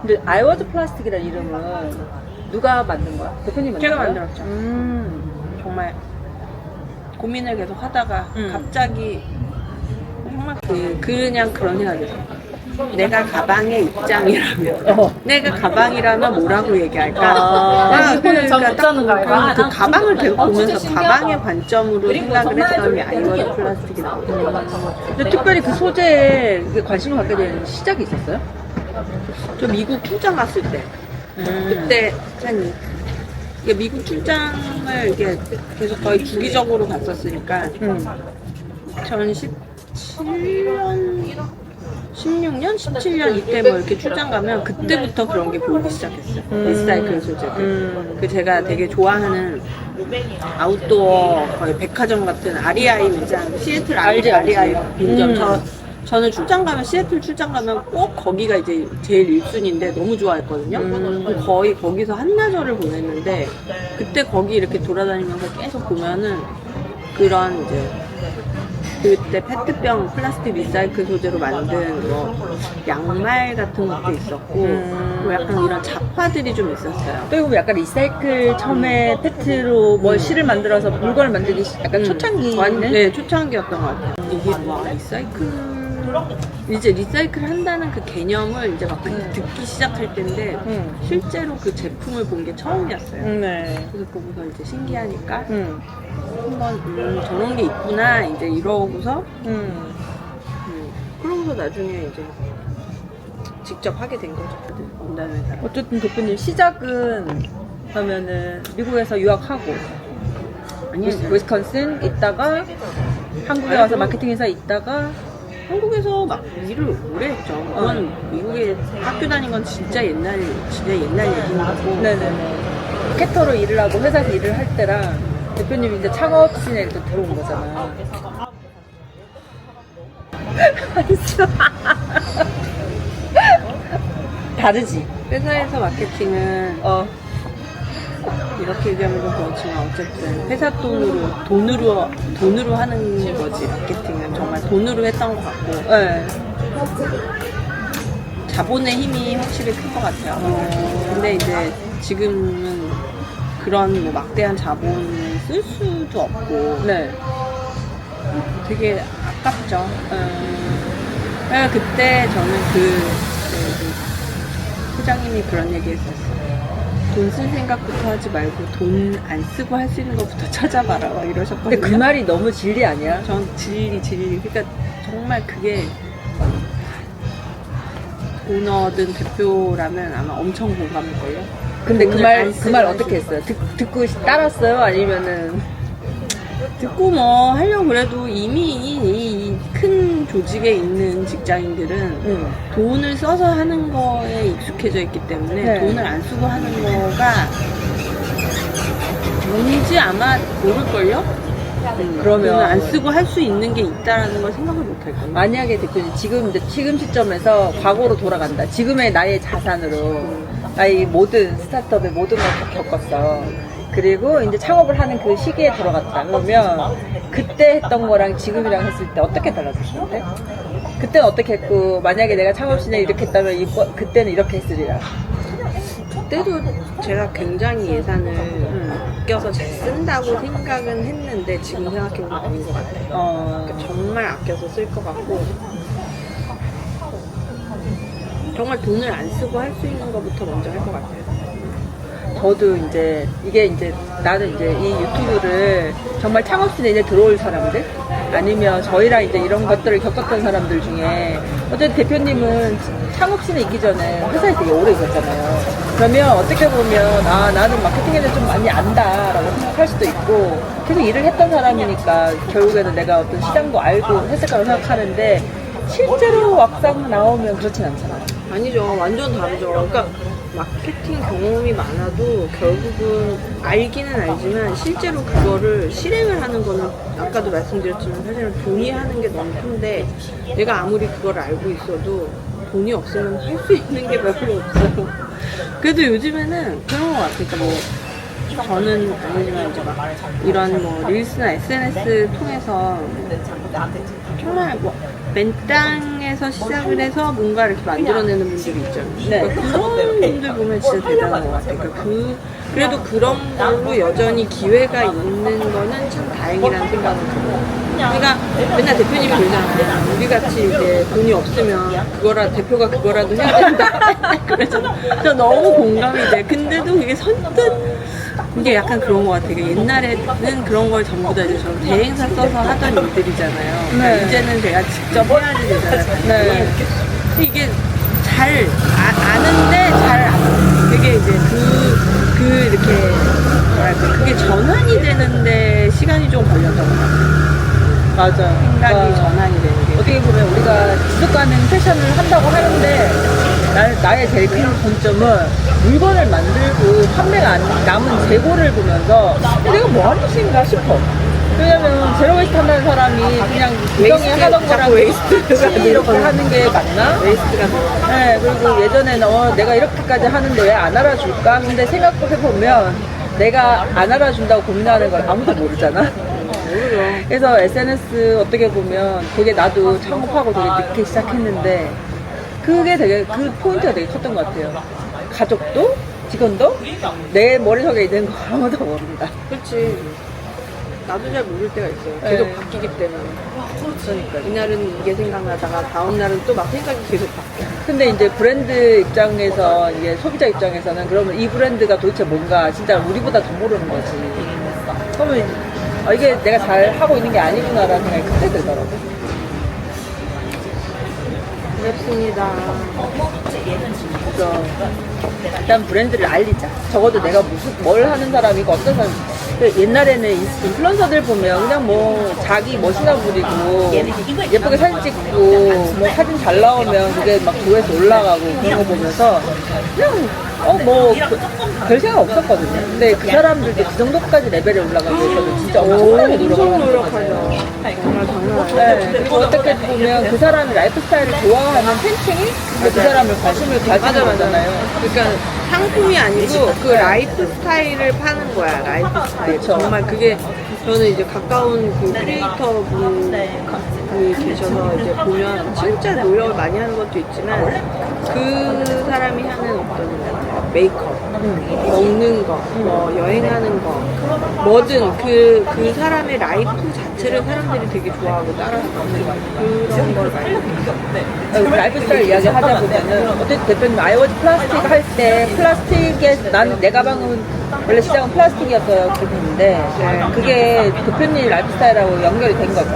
근데 아이워즈 플라스틱이라는 이름은 누가 만든 거야? 대표님 만든 제가 거야? 만들었죠. 음. 정말 고민을 계속 하다가 음. 갑자기 정말 그 그냥 그런 생각이 들어요. 내가 가방의 입장이라면 어. 내가 가방이라면 뭐라고 얘기할까? 아. 아, 자는 거야, 이거. 그, 그 아, 가방을 계속 어, 보면서 진짜 신기하다. 가방의 관점으로 그리고 생각을 아이워즈 이렇게 플라스틱이 나왔거든요. 근데 특별히 그 소재에 관심을 갖게 된 시작이 있었어요? 저 미국 출장 갔을 때 그때 한 이게 미국 출장을 이게 계속 거의 주기적으로 갔었으니까 음. 2017년 16년, 17년 이때 뭐 이렇게 출장 가면 그때부터 그런 게 보이기 시작했어요. 음. 리사이클 소재들. 음. 그 제가 되게 좋아하는 아웃도어 거의 백화점 같은 아리아이 매장, 시애틀 알지. 아리아이 빈점. 음. 저, 저는 출장 가면, 시애틀 출장 가면 꼭 거기가 이제 제일 1순위인데 너무 좋아했거든요. 음. 거의 거기서 한나절을 보냈는데 그때 거기 이렇게 돌아다니면서 계속 보면은 그런 이제 그때 페트병 플라스틱 리사이클 소재로 만든 뭐 양말 같은 것도 있었고 음. 뭐 약간 이런 잡화들이 좀 있었어요. 그리고 약간 리사이클 처음에 페트로 뭘 실을 만들어서 물건을 만들기 시- 약간 음. 초창기는 완- 네, 초창기였던 것 같아요. 이게 와 리사이클 이제 리사이클 한다는 그 개념을 이제 막 듣기 시작할 때인데 음. 실제로 그 제품을 본 게 처음이었어요. 음, 네. 그래서 보고서 이제 신기하니까 음. 한번 음, 저런 게 있구나 이제 이러고서 음. 음, 그러고서 나중에 이제 직접 하게 된 거죠. 그 원단회사. 어쨌든 대표님 시작은 하면은 미국에서 유학하고 아니요. 위스콘신 있다가 한국에 와서 마케팅 회사 있다가 한국에서 막 일을 오래 했죠. 그건 미국에 학교 다닌 건 진짜 옛날 진짜 옛날 얘기인 거고. 네네네 캐터로 일을 하고 회사에서 일을 할 때랑 대표님이 이제 창업 씬에 또 들어온 거잖아. 다르지. 회사에서 마케팅은 어. 이렇게 얘기하면 좀 그렇지만 어쨌든 회사 돈으로 돈으로 돈으로 하는 거지 마케팅은 정말 돈으로 했던 것 같고 네. 자본의 힘이 확실히 큰 것 같아요. 어. 근데 이제 지금은 그런 뭐 막대한 자본을 쓸 수도 없고 네. 되게 아깝죠. 음, 그러니까 그때 저는 그, 네, 그 회장님이 그런 얘기 했었어요. 돈 쓸 생각부터 하지 말고 돈 안 쓰고 할 수 있는 것부터 찾아봐라. 막 이러셨거든요. 근데 그 말이 너무 진리 아니야? 전 진리, 진리. 그러니까 정말 그게 오너든 대표라면 아마 엄청 공감할걸요. 근데 그 말, 안그말 어떻게 수 했어요? 듣, 듣고 따랐어요? 아니면은, 듣고 뭐 하려고 그래도 이미 이 큰 조직에 있는 직장인들은 음. 돈을 써서 하는 거에 익숙해져 있기 때문에 네. 돈을 안 쓰고 하는 거가 뭔지 아마 모를걸요? 음, 그러면- 돈을 안 쓰고 할 수 있는 게 있다라는 걸 생각을 못 할걸요? 만약에 대표님 지금 이제 지금 시점에서 과거로 돌아간다. 지금의 나의 자산으로 나의 모든 스타트업의 모든 걸 다 겪었어. 그리고 이제 창업을 하는 그 시기에 돌아갔다. 그러면 그때 했던 거랑 지금이랑 했을 때 어떻게 달라지시는데? 그때는 어떻게 했고 만약에 내가 창업신에 이렇게 했다면 이번 그때는 이렇게 했으리라. 그때도 제가 굉장히 예산을 음. 아껴서 잘 쓴다고 생각은 했는데 지금 생각해보면 아닌 것 같아요. 어. 그러니까 정말 아껴서 쓸 것 같고 정말 돈을 안 쓰고 할 수 있는 것부터 먼저 할 것 같아요. 저도 이제 이게 이제 나는 이제 이 유튜브를 정말 창업신에 이제 들어올 사람들 아니면 저희랑 이제 이런 것들을 겪었던 사람들 중에 어쨌든 대표님은 창업신에 있기 전에 회사에 되게 오래 있었잖아요. 그러면 어떻게 보면 아 나는 마케팅에 대해 좀 많이 안다라고 생각할 수도 있고 계속 일을 했던 사람이니까 결국에는 내가 어떤 시장도 알고 했을 거라고 생각하는데 실제로 막상 나오면 그렇진 않잖아요. 아니죠. 완전 다르죠. 그러니까 마케팅 경험이 많아도 결국은 알기는 알지만 실제로 그거를 실행을 하는 거는 아까도 말씀드렸지만 사실은 돈이 하는 게 너무 큰데 내가 아무리 그걸 알고 있어도 돈이 없으면 할 수 있는 게 별로 없어요. 그래도 요즘에는 그런 것 같아요. 뭐 저는 아니지만 이제 막 이런 뭐 릴스나 SNS 통해서 정말 뭐 맨땅 에서 시작을 해서 뭔가 이렇게 만들어내는 분들이 있잖아요. 네. 그러니까 그런 분들 보면 진짜 대단한 것 같아요. 그러니까 그 그래도 그런 걸로 여전히 기회가 있는 거는 참 다행이라는 생각은 들어요. 그러니까 맨날 대표님이 그러잖아요. 우리 같이 이제 돈이 없으면 그거라 대표가 그거라도 해야 된다. 그래서 저 너무 공감이 돼. 근데도 그게 선뜻 이게 약간 그런 것 같아요. 옛날에는 그런 걸 전부 다 이제 저 대행사 써서 하던 일들이잖아요. 네. 이제는 제가 직접 해야지 되잖아요. 네. 이게 잘 아, 아는데 잘 안. 그게 이제 그, 그 이렇게 뭐랄까 그게 전환이 되는데 시간이 좀 걸렸던 것 같아요. 맞아. 생각이 그러니까 전환이 되는 게. 어떻게 보면 우리가 지속 가능 패션을 한다고 하는데 나, 나의 제일 큰 관점은 물건을 만들고 판매가 안 남은 재고를 보면서 내가 뭐 하는 짓인가 싶어. 왜냐면 제로 웨이스트 한다는 사람이 그냥 구경에 하던 거랑 웨이스트가 이렇게. 하는 게 맞나? 웨이스트가. 네, 그리고 예전에는 어, 내가 이렇게까지 하는데 왜 안 알아줄까? 근데 생각해 보면 내가 안 알아준다고 고민하는 걸 아무도 모르잖아. 모르죠. 그래서 SNS 어떻게 보면 되게 나도 창업하고 되게 늦게 시작했는데 그게 되게 그 포인트가 되게 컸던 것 같아요. 가족도 직원도 내 머릿속에 있는 거 아무도 모른다. 그렇지. 나도 잘 모를 때가 있어요. 계속 네. 바뀌기 때문에. 그러니까. 이날은 이게 생각나다가 다음 날은 또 막 생각이 계속 바뀌어. 근데 이제 브랜드 입장에서 이게 소비자 입장에서는 그러면 이 브랜드가 도대체 뭔가 진짜 우리보다 더 모르는 거지. 그러면 아, 이게 내가 잘 하고 있는 게 아니구나라는 생각이 그때 들더라고. 그렇습니다. 그래서 일단 브랜드를 알리자. 적어도 내가 무슨 뭘 하는 사람이고 어떤 사람. 옛날에는 인- 인플루언서들 보면 그냥 뭐 자기 멋이나 부리고 예쁘게 사진 찍고 뭐 사진 잘 나오면 그게 막 조회수 올라가고 그런 거 보면서 그냥 어뭐별 생각 없었거든요. 근데 그 사람들도 그 정도까지 레벨에 올라가기 위해서는 진짜 엄청나게 노력을 하는. 거잖아요. 정말 장난. 네, 그리고 어떻게 보면 그 사람이 라이프 스타일을 좋아하는 팬층이 그 사람을 관심을 가지는. 거잖아요. 그러니까 상품이 아니고 그 라이프 스타일을 파는 거야. 라이프 스타일. 그쵸. 정말 그게 저는 이제 가까운 그 크리에이터 분이 계셔서 이제 보면 진짜 노력을 많이 하는 것도 있지만 그 사람이 하는 어떤 메이크업, 먹는 거, 뭐 여행하는 거, 뭐든 그, 그 사람의 라이프 자체를 사람들이 되게 좋아하고 따라서 그런 걸 많이 어, 라이프 스타일 이야기 하자 보면은 어쨌든 대표님 아이워즈 플라스틱 할 때 플라스틱에 난 내 가방은 원래 시작은 플라스틱이었어요 그랬는데 그게 대표님 라이프 스타일하고 연결이 된 거죠.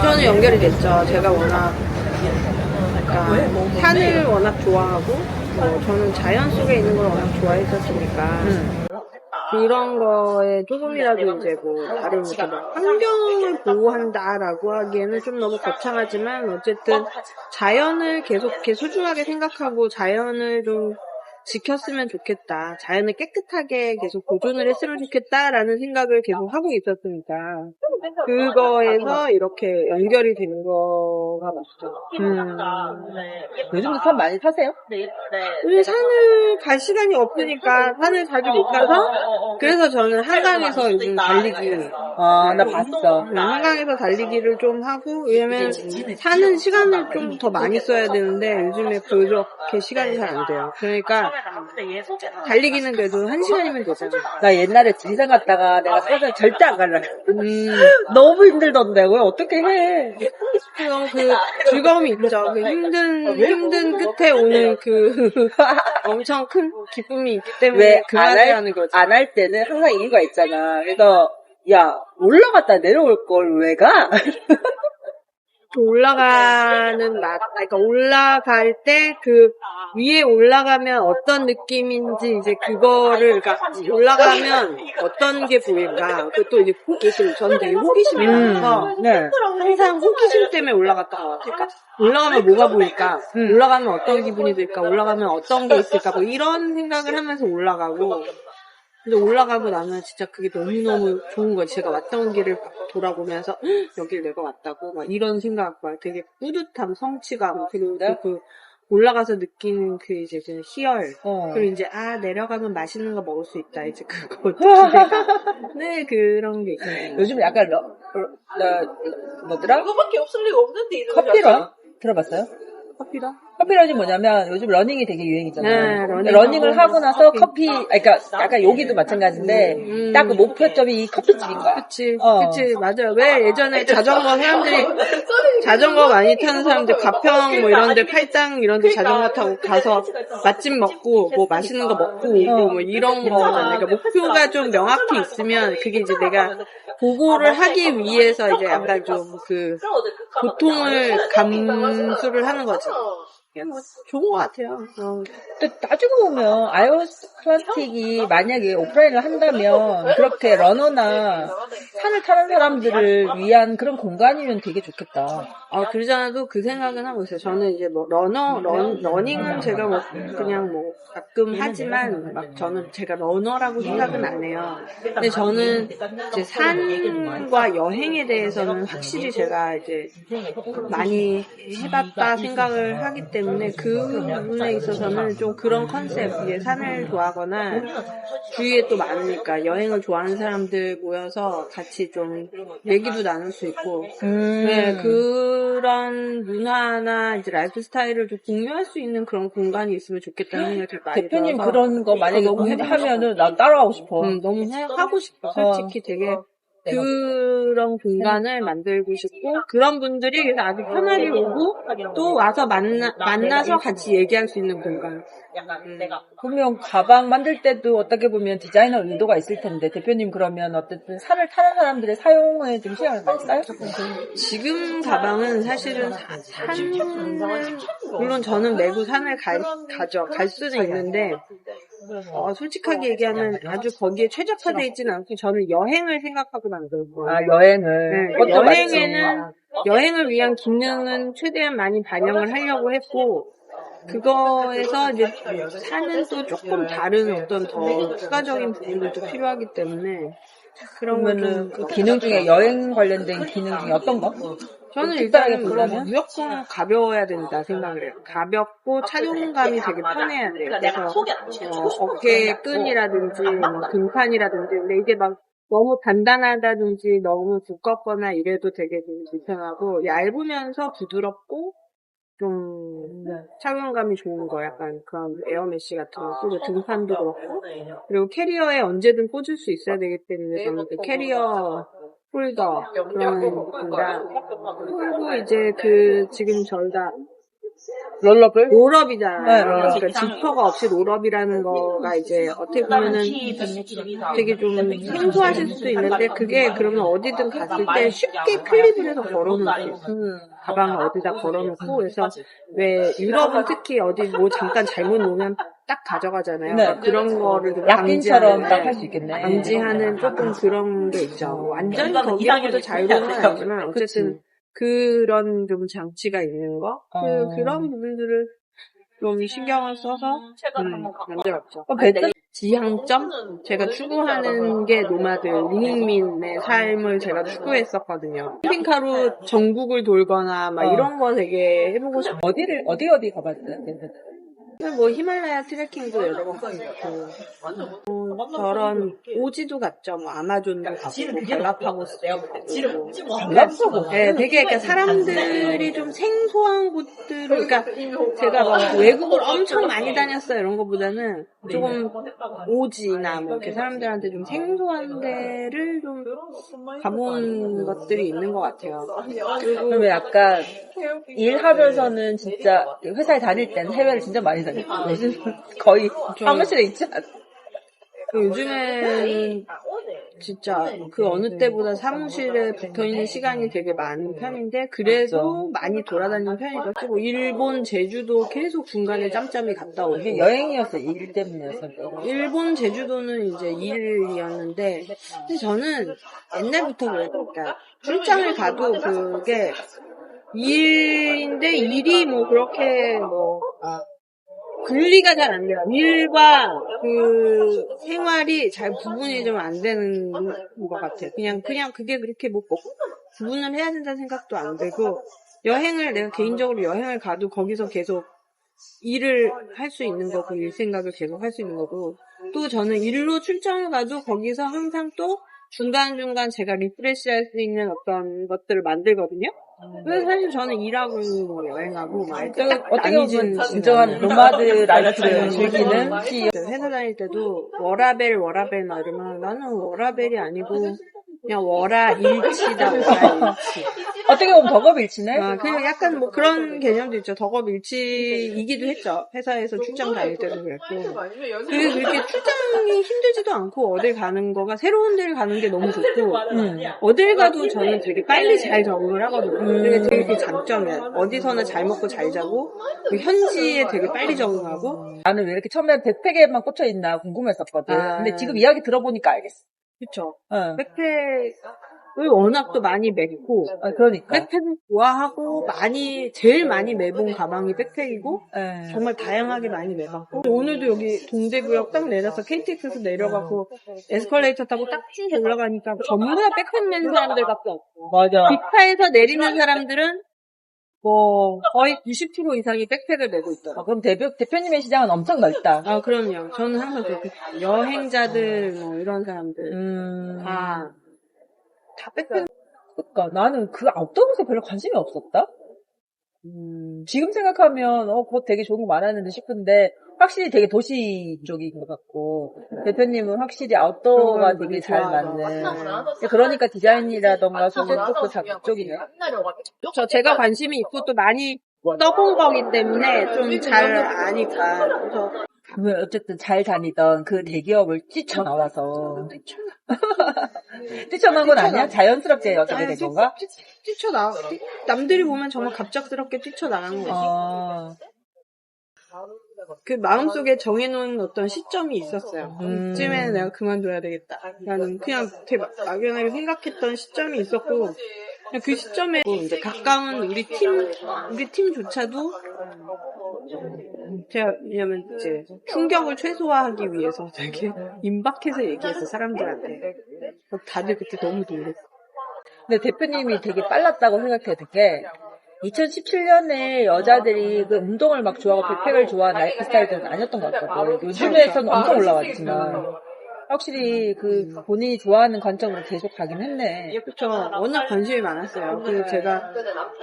저는 연결이 됐죠. 제가 워낙 그러니까 산을 워낙 좋아하고 뭐 저는 자연 속에 있는 걸 워낙 좋아했었으니까. 음. 그런 거에 조금이라도 이제 뭐 다른 이렇게 막 환경을 보호한다라고 하기에는 좀 너무 거창하지만 어쨌든 자연을 계속 이렇게 소중하게 생각하고 자연을 좀 지켰으면 좋겠다. 자연을 깨끗하게 계속 보존을 했으면 좋겠다라는 생각을 계속 하고 있었으니까 그거에서 이렇게 연결이 되는 거가 맞죠. 음. 요즘도 산 많이 사세요? 요즘 산을 갈 시간이 없으니까 산을 자주 못 가서 그래서 저는 한강에서 요즘 달리기 아, 나 봤어. 음, 한강에서 달리기를 좀 하고 왜냐면 사는 시간을 좀 더 많이 써야 되는데 요즘에 그렇게 시간이 잘 안 돼요. 그러니까 달리기는 그래도 한 시간이면 되잖아. 나 옛날에 지리산 갔다가 내가 사서 절대 안 갈라. 음, 너무 힘들던데 왜 어떻게 해? 그럼 그 즐거움이 있죠. 그 힘든 힘든 끝에 오는 그 엄청 큰 기쁨이 있기 때문에 왜그 할, 하는 거죠. 안할 때는 항상 이유가 있잖아. 그래서 야 올라갔다 내려올 걸 왜 가? 그 올라가는 맛, 그러니까 올라갈 때 그 위에 올라가면 어떤 느낌인지 이제 그거를 그러니까 올라가면 어떤 게 보일까? 그또 이제 호기심, 저는 되게 호기심이 많아서 네. 항상 호기심 때문에 올라갔던 것 같아요. 그러니까 올라가면 뭐가 보일까? 음. 올라가면 어떤 기분이 들까? 올라가면 어떤 게 있을까? 뭐 이런 생각을 하면서 올라가고 근데 올라가고 나면 진짜 그게 너무너무 좋은 거예요. 제가 왔던 길을 돌아보면서 "헉, 여길 내가 왔다고 막 이런 생각, 막 되게 뿌듯함, 성취감 그리고 또그 올라가서 느끼는 그 이제 그 희열. 어. 그리고 이제 아 내려가면 맛있는 거 먹을 수 있다 이제 그거 네 그런 게 있어요. 요즘 약간 러, 러, 러- 뭐더라? 그거밖에 없을 리가 없는데 이런 커피런? 들어봤어요? 커피다. 커피런이 뭐냐면 요즘 러닝이 되게 유행이잖아요. 네, 러닝 러닝을 하고 나서 커피. 아니, 그러니까 약간 여기도 마찬가지인데 음. 딱그 목표점이 이 커피집인 거야. 그치, 어. 그치, 맞아요. 왜 예전에 자전거 사람들이, 자전거 많이 타는 사람들, 가평 뭐 이런데, 팔당 이런데 자전거 타고 가서 맛집 먹고, 뭐 맛있는 거 먹고 오고, 뭐 이런 거잖아요. 그러니까 목표가 좀 명확히 있으면, 그게 이제 내가 보고를 하기 위해서 이제 약간 좀 그, 고통을 감수를 하는 거죠. 뭐 좋은 것 같아요. 어, 또 따지고 보면 아이오스 플라스틱이 만약에 오프라인을 한다면 그렇게 러너나 산을 타는 사람들을 위한 그런 공간이면 되게 좋겠다. 아, 그러잖아도 그 생각은 하고 있어요. 저는 이제 뭐, 러너, 런, 러닝은 제가 뭐, 그냥 뭐, 가끔 하지만, 막 저는 제가 러너라고 생각은 안 해요. 근데 저는 이제 산과 여행에 대해서는 확실히 제가 이제 많이 해봤다 생각을 하기 때문에 그 부분에 있어서는 좀 그런 컨셉, 이제 산을 좋아하거나 주위에 또 많으니까 여행을 좋아하는 사람들 모여서 같이 좀 얘기도 나눌 수 있고, 음. 네, 그런 문화나 이제 라이프 스타일을 좀 공유할 수 있는 그런 공간이 있으면 좋겠다는 생각이 많이 대표님 들어서 그런 거 만약에 하면은 난 따라가고 싶어. 음, 너무 해- 하고 싶어. 솔직히 되게 그런 공간을 만들고 싶고 그런 분들이 그래서 아주 편하게 오고 또 와서 만나 만나서 같이 얘기할 수 있는 공간. 내가 분명 가방 만들 때도 어떻게 보면 디자이너 의도가 있을 텐데 대표님 그러면 어쨌든 산을 타는 사람들의 사용에 좀 시간을 많이 써요? 지금 가방은 사실은 사- 산 물론 저는 매구 산을 갈, 가죠. 갈 수는 있는데 어, 솔직하게 얘기하면 아주 거기에 최적화되어 있지는 않고 저는 여행을 생각하고 만든 거예요. 아 여행을 네, 그것도 여행에는. 여행을 위한 기능은 최대한 많이 반영을 하려고 했고 그거에서 이제 사는 또 조금 다른 어떤 더 추가적인 부분들도 필요하기 때문에 그러면은 그 기능 중에 여행 관련된 기능 중에 어떤 거? 저는 특별하게 일단은 보려면? 무조건 가벼워야 된다 생각을 해요. 가볍고 착용감이 되게 편해야 돼요. 그러니까 그래서. 어, 어깨 끈이라든지 뭐 등판이라든지 근데 이게 막 너무 단단하다든지 너무 두껍거나 이래도 되게 좀 불편하고 얇으면서 부드럽고 좀 착용감이 좋은 거 약간 그런 에어메쉬 같은 거 쓰고 등판도 그렇고 그리고 캐리어에 언제든 꽂을 수 있어야 되기 때문에 저는 그 캐리어 홀더 그런 겁니다. 그리고 이제 그 지금 저희가 롤러블? 롤업이잖아요. 네, 롤업. 그러니까 지퍼가 없이 롤업이라는 거가 이제 어떻게 보면은 되게 좀 생소하실 수도 있는데 그게 그러면 어디든 갔을 때 쉽게 클립을 해서 걸어놓을 수 있어요. 음. 가방을 어디다 걸어놓고 그래서 왜 유럽은 특히 어디 뭐 잠깐 잘못 놓으면 딱 가져가잖아요. 네. 그러니까 그런 거를 좀 방지하는- 딱할 수 있겠네. 방지하는 조금 그런 게 있죠. 완전히 거기하고도 자유로운 건 아니지만 어쨌든 그런 좀 장치가 있는 거 그, 어. 그런 부분들을 좀 신경을 써서 음, 만들었죠. 어, 베트 지향점? 제가 추구하는 게 노마드, 리닝민의 삶을 제가 추구했었거든요. 캠핑카로 전국을 돌거나 막 어. 이런 거 되게 해보고 싶어요. 어디를 어디 어디 가봤어요? 뭐 히말라야 트레킹도 여러 번 가고. 어, 저런 오지도 갔죠. 뭐 아마존도 가고 갈라파고스도 가고. 갈라파고스? 네, 되게 그러니까 사람들이 좀 생소한 곳들을 그러니까 제가 막 외국을 엄청 많이 다녔어요 이런 거보다는. 조금 오지나 뭐 이렇게 사람들한테 좀 생소한 데를 좀 가본 것들이 있는 것 같아요. 그러면 약간 일하면서는 진짜 회사에 다닐 때는 해외를 진짜 많이 다녔고 요즘 거의 사무실에 있지 않아? 그 요즘에는 진짜 그 어느 때보다 사무실에 붙어 있는 시간이 되게 많은 편인데 그래도 많이 돌아다니는 편이죠. 뭐 일본 제주도 계속 중간에 짬짬이 갔다 오고 이게 여행이었어 일 때문이었어. 일본 제주도는 이제 일이었는데 근데 저는 옛날부터 그래요. 그러니까 출장을 가도 그게 일인데 일이 뭐 그렇게 뭐 분리가 잘 안 돼요. 일과 그 생활이 잘 구분이 좀 안 되는 것 같아요. 그냥 그냥 그게 그렇게 뭐 꼭 구분을 해야 된다는 생각도 안 되고 여행을 내가 개인적으로 여행을 가도 거기서 계속 일을 할 수 있는 거고 일 생각을 계속 할 수 있는 거고 또 저는 일로 출장을 가도 거기서 항상 또 중간중간 제가 리프레시 할 수 있는 어떤 것들을 만들거든요. 그래서 사실 저는 일하고 뭐 여행하고 막 이렇게 딱 어떻게 보면 진정한 않아요. 노마드 라이프를 즐기는 CEO. 회사 다닐 때도 워라벨 워라벨 막 이러면 나는 워라벨이 아니고 그냥 워라 일치다 워라 일치. 어떻게 보면 덕업일치네. 아, 그냥 약간 뭐 그런 개념도 있죠. 덕업일치이기도 했죠. 회사에서 출장 다닐 때도 그랬고. 그게 그렇게 출장이 힘들지도 않고 어딜 가는 거가 새로운 데를 가는 게 너무 좋고 음. 어딜 가도 저는 되게 빨리 잘 적응을 하거든요. 그게 되게 그 장점이에요. 어디서나 잘 먹고 잘 자고 그 현지에 되게 빨리 적응하고 나는 왜 이렇게 처음에 백팩에만 꽂혀 있나 궁금했었거든. 아. 근데 지금 이야기 들어보니까 알겠어. 그쵸. 응. 백팩 을 워낙 또 많이 맵고 아, 그러니까. 백팩을 좋아하고 많이 제일 많이 매본 가방이 백팩이고 예. 정말 다양하게 많이 매봤고 오늘도 여기 동대구역 딱 내려서 KTX에서 내려가고 에스컬레이터 타고 딱쭉 올라가니까 전부 다 백팩 맨 사람들밖에 없고 맞아. 빅파에서 내리는 사람들은 뭐 거의 90% 이상이 백팩을 메고 있더라고요. 아, 그럼 대표, 대표님의 시장은 엄청 넓다. 아 그럼요. 저는 항상 그렇게. 여행자들 뭐 이런 사람들 음. 다, 다 백팩 그니까 나는 그 아웃도어에 별로 관심이 없었다. 음, 지금 생각하면 어 그거 되게 좋은 거 많았는데 싶은데 확실히 되게 도시 쪽인 것 같고 대표님은 확실히 아웃도어가 되게 잘. 맞는 그러니까 디자인이라던가 소재 쪽도 작쪽이네 저 제가 관심이 있고 또 많이 떠본 거기 때문에 좀 잘 아니까 그래서 그러면 어쨌든 잘 다니던 그 대기업을 뛰쳐나와서 뛰쳐나온 건 아니야? 자연스럽게 어떻게 된 건가? 뛰쳐나 남들이 보면 정말 갑작스럽게 뛰쳐나간 거지. 어, 그 마음속에 정해놓은 어떤 시점이 있었어요. 음. 이쯤에는 내가 그만둬야 되겠다. 나는 그냥 되게 막- 막연하게 생각했던 시점이 있었고, 그 시점에 이제 가까운 우리 팀, 우리 팀조차도 제가 왜냐면 이제 충격을 최소화하기 위해서 되게 임박해서 얘기했어 사람들한테. 다들 그때 너무 놀랐어. 근데 대표님이 되게 빨랐다고 생각해도 게 2017년에 여자들이 그 운동을 막 좋아하고 백팩을 좋아하는 라이프 스타일들은 아니었던 것 같거든. 요즘에서는 엄청 올라왔지만 확실히 그 본인이 좋아하는 관점으로 계속 가긴 했네. 그렇죠. 워낙 관심이 많았어요. 그리고 제가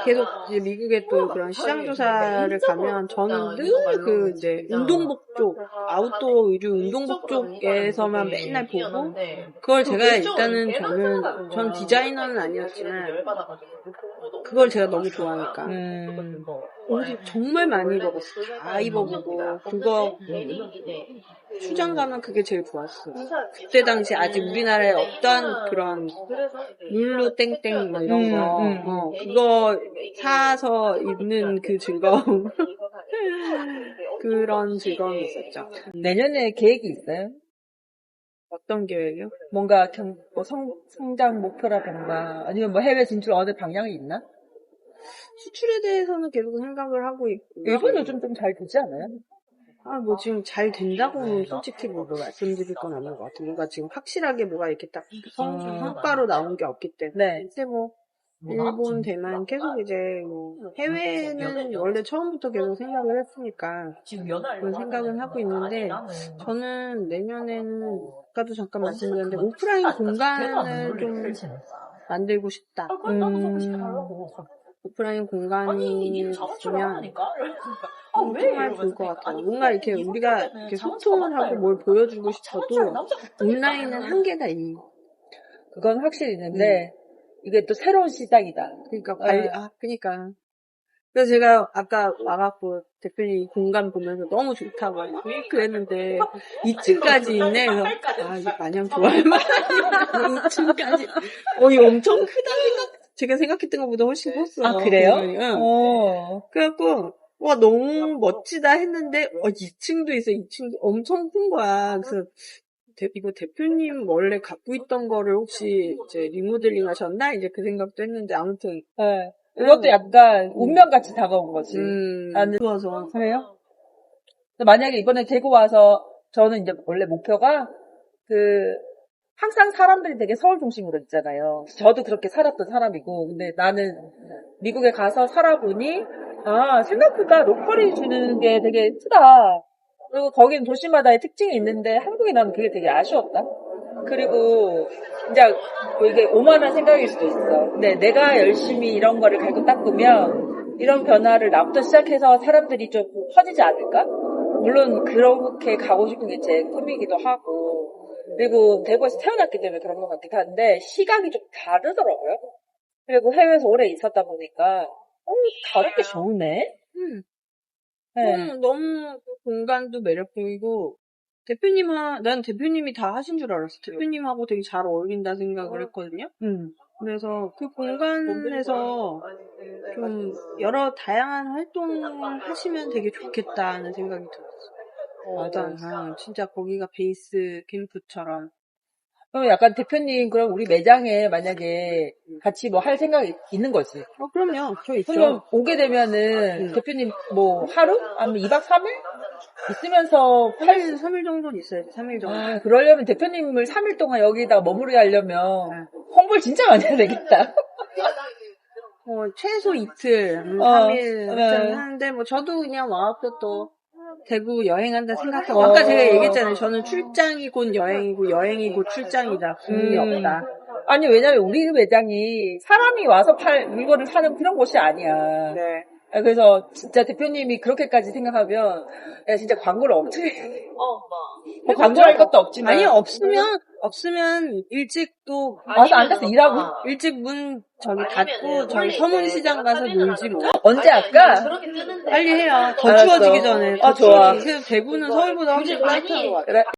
계속 이제 미국에 또 그런 시장 조사를 가면 저는 늘 그 이제 운동복 쪽, 아웃도어 의류 운동복 쪽에서만 맨날 보고 그걸 제가 일단은 저는 전 디자이너는 아니었지만 그걸 제가 너무 좋아하니까. 음, 옷이 정말 많이 입어봤어. 다 입어보고 그거 출장 가면 그게 제일 좋았어. 그때 당시 아직 우리나라에 없던 그런 룰루 땡땡 뭐 이런 거, 음, 음. 어, 그거 사서 입는 그 즐거움, 그런 즐거움이 있었죠. 내년에 계획이 있어요? 어떤 계획이요? 뭔가 경, 뭐 성, 성장 목표라던가 아니면 뭐 해외 진출 어느 방향이 있나? 수출에 대해서는 계속 생각을 하고 있고. 일본 요즘 좀 잘 되지 않아요? 아, 뭐 지금 잘 된다고 솔직히 뭐 말씀드릴 건 아닌 것 같아요. 뭔가 지금 확실하게 뭐가 이렇게 딱 성, 음. 성과로 나온 게 없기 때문에. 네. 근데 뭐 일본, 대만 계속 이제 뭐 해외는 원래 처음부터 계속 생각을 했으니까 그런 생각은 하고 있는데 저는 내년에는 아까도 잠깐 말씀드렸는데 오프라인 공간을 좀 만들고 싶다. 음, 오프라인 공간이 있으면 정말 좋을 것 같아요. 뭔가 이렇게 우리가 이렇게 소통을 하고 뭘 보여주고 싶어도 온라인은 한계가 있는 거. 그건 확실히 있는데 이게 또 새로운 시장이다. 그러니까 관리, 네. 아, 그러니까. 그래서 제가 아까 와갖고 대표님 공간 보면서 너무 좋다고 그랬는데 2층까지 있네. 그래서 아, 이게 마냥 좋아할 만하냐. 2층까지. 어, 이 엄청 크다 생각, 제가 생각했던 것보다 훨씬 컸어. 아, 그래요? 응. 어. 그래갖고, 와, 너무 멋지다 했는데, 어, 2층도 있어, 2층도 엄청 큰 거야. 그래서, 대- 이거 대표님 원래 갖고 있던 거를 혹시 이제 리모델링 하셨나? 이제 그 생각도 했는데, 아무튼, 네. 이것도 약간 운명같이 다가온 거지. 음, 아, 네. 좋아서. 그래요? 만약에 이번에 대구 와서 저는 이제 원래 목표가 그 항상 사람들이 되게 서울 중심으로 있잖아요. 저도 그렇게 살았던 사람이고, 근데 나는 미국에 가서 살아보니, 아, 생각보다 로컬이 주는 게 되게 크다. 그리고 거기는 도시마다의 특징이 있는데, 한국에 나는 그게 되게 아쉬웠다. 그리고, 이제, 뭐 이게 오만한 생각일 수도 있어. 근데 내가 열심히 이런 거를 갈고 닦으면, 이런 변화를 나부터 시작해서 사람들이 좀 퍼지지 않을까? 물론 그렇게 가고 싶은 게 제 꿈이기도 하고 그리고 대구에서 태어났기 때문에 그런 것 같기도 한데 시각이 좀 다르더라고요. 그리고 해외에서 오래 있었다 보니까 어, 다른 게 좋네. 음. 네. 음, 너무 그 공간도 매력적이고 대표님하 난 대표님이 다 하신 줄 알았어. 대표님하고 되게 잘 어울린다 생각을 했거든요. 음. 그래서 그 공간에서 좀 여러 다양한 활동을 하시면 되게 좋겠다는 생각이 들었어. 맞아. 아, 진짜 거기가 베이스 캠프처럼. 그럼 약간 대표님 그럼 우리 매장에 만약에 같이 뭐 할 생각 이 있는 거지. 어, 그럼요. 저 있죠. 그러면 오게 되면은 음. 대표님 뭐 하루? 아니면 2박 3일? 있으면서 팔 3일, 3일 정도는 있어야지, 3일 정도. 아, 그러려면 대표님을 3일 동안 여기다가 머무르게 하려면 네. 홍보를 진짜 많이 해야 되겠다. 어, 최소 이틀, 음, 어, 3일 네. 하는데, 뭐, 저도 그냥 와서 또, 대구 여행한다 생각하고, 어. 아까 제가 얘기했잖아요. 저는 출장이 곧 여행이고, 여행이 곧 출장이다. 구분이 음. 없다. 아니, 왜냐면 우리 매장이 사람이 와서 팔, 물건을 사는 그런 곳이 아니야. 네. 아, 그래서 진짜 대표님이 그렇게까지 생각하면 야, 진짜 광고를 엄청 해. 어, 뭐. 뭐 광고할 것도 없지만. 아니, 없으면, 없으면 일찍 또, 와서 앉아서 일하고. 일찍 문 저기 닫고, 저기 원래 서문 시장 가서 놀지 뭐. 언제 할까? 빨리 해요. 더 알았어. 추워지기 전에. 더 아, 좋아. 추워지기- 그래서 대구는 서울보다 확실히 요즘 따뜻한 것 같아요. 그래.